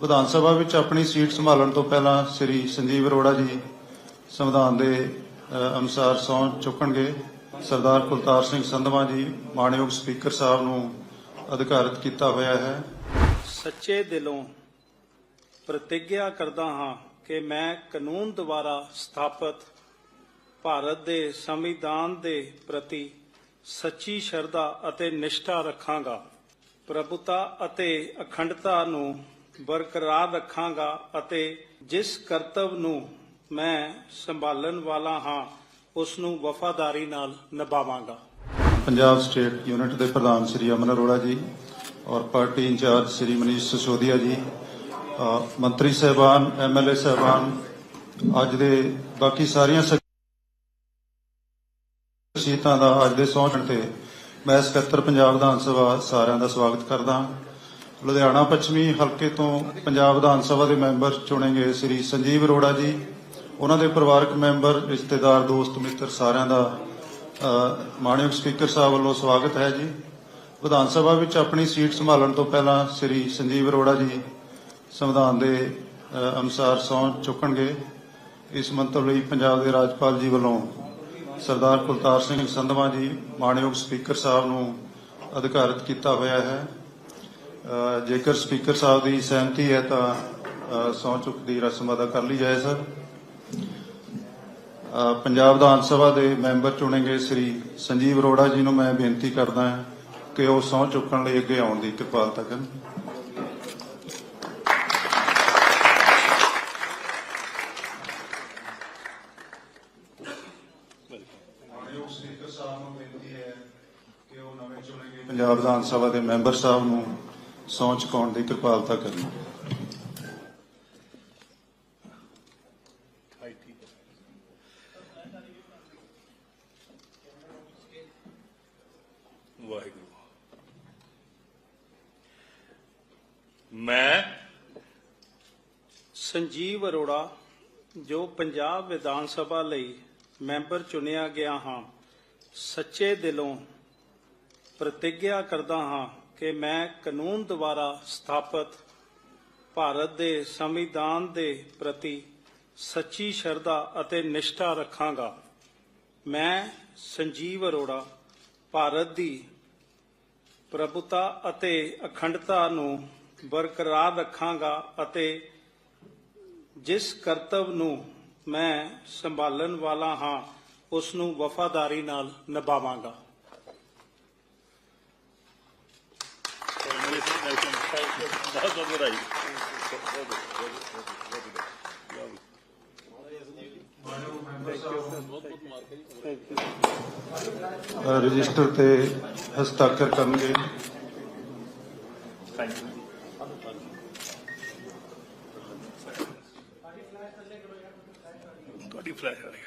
ਵਿਧਾਨ ਸਭਾ ਵਿੱਚ ਆਪਣੀ ਸੀਟ ਸੰਭਾਲਣ ਤੋਂ ਪਹਿਲਾਂ ਸ੍ਰੀ ਸੰਜੀਵ ਅਰੋੜਾ ਜੀ ਸੰਵਿਧਾਨ ਦੇ ਅਨੁਸਾਰ ਸਹੁੰ ਚੁੱਕਣਗੇ। ਸਰਦਾਰ ਕੁਲਤਾਰ ਸਿੰਘ ਸੰਧਵਾ ਜੀ, ਮਾਣਯੋਗ ਸਪੀਕਰ ਸਾਹਿਬ ਨੂੰ ਅਧਿਕਾਰਿਤ ਕੀਤਾ ਹੋਇਆ ਹੈ। ਸੱਚੇ ਦਿਲੋਂ ਪ੍ਰਤੀਗਿਆ ਕਰਦਾ ਹਾਂ ਕਿ ਮੈਂ ਕਾਨੂੰਨ ਦੁਆਰਾ ਸਥਾਪਿਤ ਭਾਰਤ ਦੇ ਸੰਵਿਧਾਨ ਦੇ ਪ੍ਰਤੀ ਸੱਚੀ ਸ਼ਰਧਾ ਅਤੇ ਨਿਸ਼ਠਾ ਰੱਖਾਂਗਾ। ਪ੍ਰਭੁਤਾ ਅਤੇ ਅਖੰਡਤਾ ਨੂੰ ਬਰਕਰਾਰ ਰੱਖਾਂਗਾ ਅਤੇ ਜਿਸ ਕਰਤਵ ਨੂੰ ਮੈਂ ਸੰਭਾਲਣ ਵਾਲਾ ਹਾਂ ਉਸ ਨੂੰ ਵਫਾਦਾਰੀ ਨਾਲ ਨਿਭਾਵਾਂਗਾ ਪੰਜਾਬ ਸਟੇਟ ਯੂਨਿਟ ਦੇ ਪ੍ਰਧਾਨ ਸ੍ਰੀ ਅਮਨ ਅਰੋੜਾ ਜੀ ਔਰ ਪਾਰਟੀ ਇੰਚਾਰਜ ਸ੍ਰੀ ਮਨੀਸ਼ ਸਸੋਦੀਆ ਜੀ ਅ, ਮੰਤਰੀ ਸਹਿਬਾਨ ਐਮਐਲਏ ਸਹਿਬਾਨ ਅੱਜ ਦੇ ਬਾਕੀ ਸਾਰੀਆਂ ਸ਼ਹੀਦਾਂ ਦਾ ਅੱਜ ਦੇ ਸਹੁੰ ਤੇ ਮੈਂ ਸਕੱਤਰ ਪੰਜਾਬ ਵਿਧਾਨ ਸਭਾ ਸਾਰਿਆਂ ਦਾ ਸਵਾਗਤ ਕਰਦਾ ਹਾਂ। ਲੁਧਿਆਣਾ ਪੱਛਮੀ ਹਲਕੇ ਤੋਂ ਪੰਜਾਬ ਵਿਧਾਨ ਸਭਾ ਦੇ ਮੈਂਬਰ ਚੁਣੇ ਗਏ ਸ੍ਰੀ ਸੰਜੀਵ ਅਰੋੜਾ ਜੀ। ਉਹਨਾਂ ਦੇ ਪਰਿਵਾਰਕ ਮੈਂਬਰ, ਰਿਸ਼ਤੇਦਾਰ, ਦੋਸਤ, ਮਿੱਤਰ ਸਾਰਿਆਂ ਦਾ ਮਾਣਯੋਗ ਸਪੀਕਰ ਸਾਹਿਬ ਵੱਲੋਂ ਸਵਾਗਤ ਹੈ ਜੀ। ਵਿਧਾਨ ਸਭਾ ਵਿੱਚ ਆਪਣੀ ਸੀਟ ਸੰਭਾਲਣ ਤੋਂ ਪਹਿਲਾਂ ਸ੍ਰੀ ਸੰਜੀਵ ਅਰੋੜਾ ਜੀ ਸੰਵਿਧਾਨ ਦੇ ਅਨੁਸਾਰ ਸਹੁੰ ਚੁੱਕਣਗੇ। ਇਸ ਮੰਤਵ ਲਈ ਪੰਜਾਬ ਦੇ ਰਾਜਪਾਲ ਜੀ ਵੱਲੋਂ ਸਰਦਾਰ ਕੁਲਤਾਰ ਸਿੰਘ ਸੰਧਵਾ ਜੀ ਮਾਣਯੋਗ ਸਪੀਕਰ ਸਾਹਿਬ ਨੂੰ ਅਧਿਕਾਰਤ ਕੀਤਾ ਹੋਇਆ ਹੈ। ਜੇਕਰ ਸਪੀਕਰ ਸਾਹਿਬ ਦੀ ਸਹਿਮਤੀ ਹੈ ਤਾਂ ਅ, ਸਹੁੰ ਚੁੱਕ ਦੀ ਰਸਮ ਅਦਾ ਕਰ ਲਈ ਜਾਏ ਸਰ। ਪੰਜਾਬ ਵਿਧਾਨ ਸਭਾ ਦੇ ਮੈਂਬਰ ਚੁਣੇ ਗਏ ਸ੍ਰੀ ਸੰਜੀਵ ਅਰੋੜਾ ਜੀ ਨੂੰ ਮੈਂ ਬੇਨਤੀ ਕਰਦਾ ਹਾਂ ਕਿ ਉਹ ਸਹੁੰ ਚੁੱਕਣ ਲਈ ਅੱਗੇ ਆਉਣ ਦੀ ਕਿਰਪਾਲਤਾ ਕਰਨ। ਨਵੇਂ ਚੁਣੇ ਗਏ ਪੰਜਾਬ ਵਿਧਾਨ ਸਭਾ ਦੇ ਮੈਂਬਰ ਸਾਹਿਬ ਨੂੰ ਸਹੁੰ ਚੁਕਾਉਣ ਦੀ ਕਿਰਪਾਲਤਾ ਕਰਨ। ਮੈਂ ਸੰਜੀਵ ਅਰੋੜਾ, ਜੋ ਪੰਜਾਬ ਵਿਧਾਨ ਸਭਾ ਲਈ ਮੈਂਬਰ ਚੁਣਿਆ ਗਿਆ ਹਾਂ, ਸੱਚੇ ਦਿਲੋਂ ਪ੍ਰਤੀਗਿਆ ਕਰਦਾ ਹਾਂ। ਕਿ ਮੈਂ ਕਾਨੂੰਨ ਦੁਆਰਾ ਸਥਾਪਿਤ ਭਾਰਤ ਦੇ ਸੰਵਿਧਾਨ ਦੇ ਪ੍ਰਤੀ ਸੱਚੀ ਸ਼ਰਧਾ ਅਤੇ ਨਿਸ਼ਠਾ ਰੱਖਾਂਗਾ। ਮੈਂ ਸੰਜੀਵ ਅਰੋੜਾ, ਭਾਰਤ ਦੀ ਪ੍ਰਭੁਤਾ ਅਤੇ ਅਖੰਡਤਾ ਨੂੰ ਬਰਕਰਾਰ ਰੱਖਾਂਗਾ ਅਤੇ ਜਿਸ ਕਰਤੱਵ ਨੂੰ ਮੈਂ ਸੰਭਾਲਣ ਵਾਲਾ ਹਾਂ, ਉਸ ਨੂੰ ਵਫਾਦਾਰੀ ਨਾਲ ਨਿਭਾਵਾਂਗਾ। ਬਹੁਤ ਬਹੁਤ ਰਜਿਸਟਰ ਤੇ ਹਸਤਾਖਰ ਕਰਨਗੇ। ਥੈਂਕ ਯੂ ਤੁਹਾਡੀ ਫਲੈਸ਼ ਆ ਰਹੀ ਹੈ।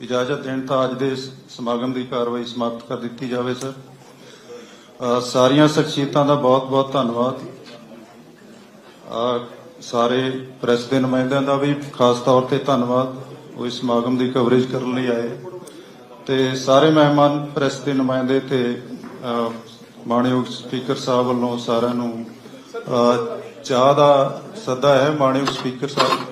ਇਜਾਜ਼ਤ ਦੇਣ ਤਾਂ ਅੱਜ ਦੇ ਸਮਾਗਮ ਦੀ ਕਾਰਵਾਈ ਸਮਾਪਤ ਕਰ ਦਿੱਤੀ ਜਾਵੇ ਸਰ। ਸਾਰੀਆਂ ਸ਼ਖਸੀਅਤਾਂ ਦਾ ਬਹੁਤ-ਬਹੁਤ ਧੰਨਵਾਦ। ਸਾਰੇ ਪ੍ਰੈਸ ਦੇ ਨੁਮਾਇੰਦਿਆਂ ਦਾ ਵੀ ਖਾਸ ਤੌਰ ਤੇ ਧੰਨਵਾਦ। ਉਹ ਇਸ ਸਮਾਗਮ ਦੀ ਕਵਰੇਜ ਕਰਨ ਲਈ ਆਏ। ਤੇ ਸਾਰੇ ਮਹਿਮਾਨ ਪ੍ਰੈਸ ਦੇ ਨੁਮਾਇੰਦੇ ਤੇ ਮਾਣਯੋਗ ਸਪੀਕਰ ਸਾਹਿਬ ਵੱਲੋਂ ਸਾਰਿਆਂ ਨੂੰ ਅ, ਚਾਹ ਦਾ ਸੱਦਾ ਹੈ ਮਾਣਯੋਗ ਸਪੀਕਰ ਸਾਹਿਬ।